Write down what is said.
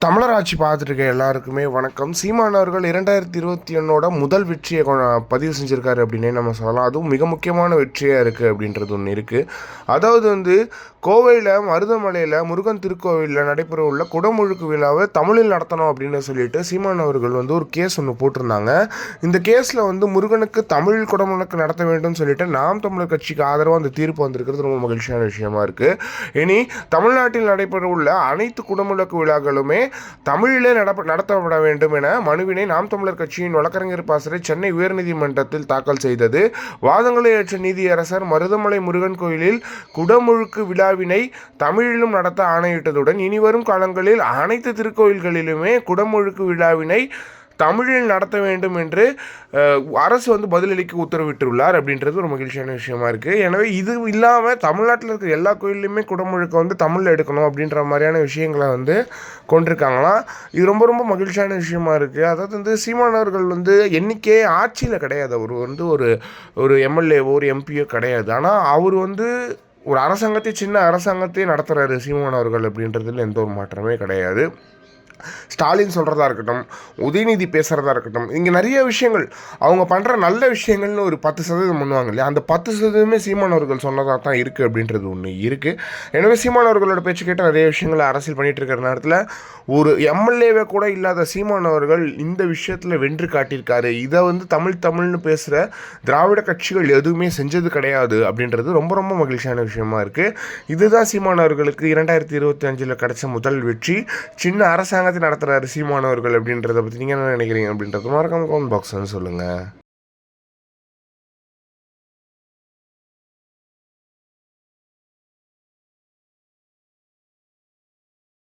தமிழர் ஆட்சி பார்த்துட்டு இருக்க எல்லாருக்குமே வணக்கம். சீமான் அவர்கள் இரண்டாயிரத்தி இருபத்தி ஒன்னோட முதல் வெற்றியை கொ- பதிவு செஞ்சுருக்காரு அப்படின்னே நம்ம சொல்லலாம். அதுவும் மிக முக்கியமான வெற்றியாக இருக்குது அப்படின்றது ஒன்று இருக்குது அதாவது வந்து கோவையில் மருதமலையில் முருகன் திருக்கோவிலில் நடைபெற உள்ள குடமுழுக்கு விழாவை தமிழில் நடத்தணும் அப்படின்னு சொல்லிட்டு சீமான் அவர்கள் வந்து ஒரு கேஸ் ஒன்று போட்டிருந்தாங்க. இந்த கேஸில் வந்து முருகனுக்கு தமிழ் குடமுழுக்கு நடத்த வேண்டும் சொல்லிட்டு நாம் தமிழர் கட்சிக்கு ஆதரவாக அந்த தீர்ப்பு வந்திருக்கிறது ரொம்ப மகிழ்ச்சியான விஷயமா இருக்குது இனி தமிழ்நாட்டில் நடைபெற உள்ள அனைத்து குடமுழக்கு விழாக்களுமே தமிழிலே நடப்ப நடத்தப்பட வேண்டும் என மனுவினை நாம் தமிழர் கட்சியின் வழக்கறிஞர் பாசறை சென்னை உயர்நீதிமன்றத்தில் தாக்கல் செய்தது. வாதங்களை ஏற்ற நீதியரசர் மருதமலை முருகன் கோயிலில் குடமுழுக்கு விழாவினை தமிழிலும் நடத்த ஆணையிட்டதுடன் இனிவரும் காலங்களில் அனைத்து திருக்கோயில்களிலுமே குடமுழுக்கு விழாவினை தமிழில் நடத்த வேண்டும் என்று அரசு வந்து பதிலளிக்க உத்தரவிட்டுள்ளார் அப்படின்றது ஒரு மகிழ்ச்சியான விஷயமா இருக்குது எனவே இது இல்லாமல் தமிழ்நாட்டில் இருக்கிற எல்லா கோயில்லையுமே குடமுழுக்க வந்து தமிழில் எடுக்கணும் அப்படின்ற மாதிரியான விஷயங்களை வந்து கொண்டிருக்காங்களாம். இது ரொம்ப ரொம்ப மகிழ்ச்சியான விஷயமா இருக்குது அதாவது வந்து சீமானவர்கள் வந்து எண்ணிக்கையே ஆட்சியில் கிடையாது. அவர் வந்து ஒரு ஒரு எம்எல்ஏவோ ஒரு எம்பியோ கிடையாது. ஆனால் அவர் வந்து ஒரு அரசாங்கத்தை சின்ன அரசாங்கத்தை நடத்துகிறாரு சீமான் அவர்கள் அப்படின்றதுல எந்த ஒரு மாற்றமே கிடையாது. ஸ்டாலின் சொல்கிறதா இருக்கட்டும் உதயநிதி பேசுகிறதா இருக்கட்டும் இங்கே நிறைய விஷயங்கள் அவங்க பண்ணுற நல்ல விஷயங்கள்னு ஒரு பத்து சதவீதம் பண்ணுவாங்க இல்லையா? அந்த பத்து சதவீதமே சீமானவர்கள் சொன்னதாக தான் இருக்குது அப்படின்றது ஒன்று இருக்குது எனவே சீமானவர்களோட பேச்சு கேட்டு நிறைய விஷயங்களை அரசியல் பண்ணிகிட்டு இருக்கிற நேரத்தில் ஒரு எம்எல்ஏவே கூட இல்லாத சீமானவர்கள் இந்த விஷயத்தில் வென்று காட்டியிருக்காரு. இதை வந்து தமிழ் தமிழ்னு பேசுகிற திராவிட கட்சிகள் எதுவுமே செஞ்சது கிடையாது அப்படின்றது ரொம்ப ரொம்ப மகிழ்ச்சியான விஷயமா இருக்குது இதுதான் சீமானவர்களுக்கு இரண்டாயிரத்தி இருபத்தி அஞ்சில் கிடைச்ச முதல் வெற்றி. சின்ன அரசாங்க நடத்துகிறாரு சீமானவர்கள் அப்படின்றத பற்றி நீங்கள் என்ன நினைக்கிறீங்க அப்படின்றது மறக்காமல் கமெண்ட் பாக்ஸ் வந்து சொல்லுங்கள்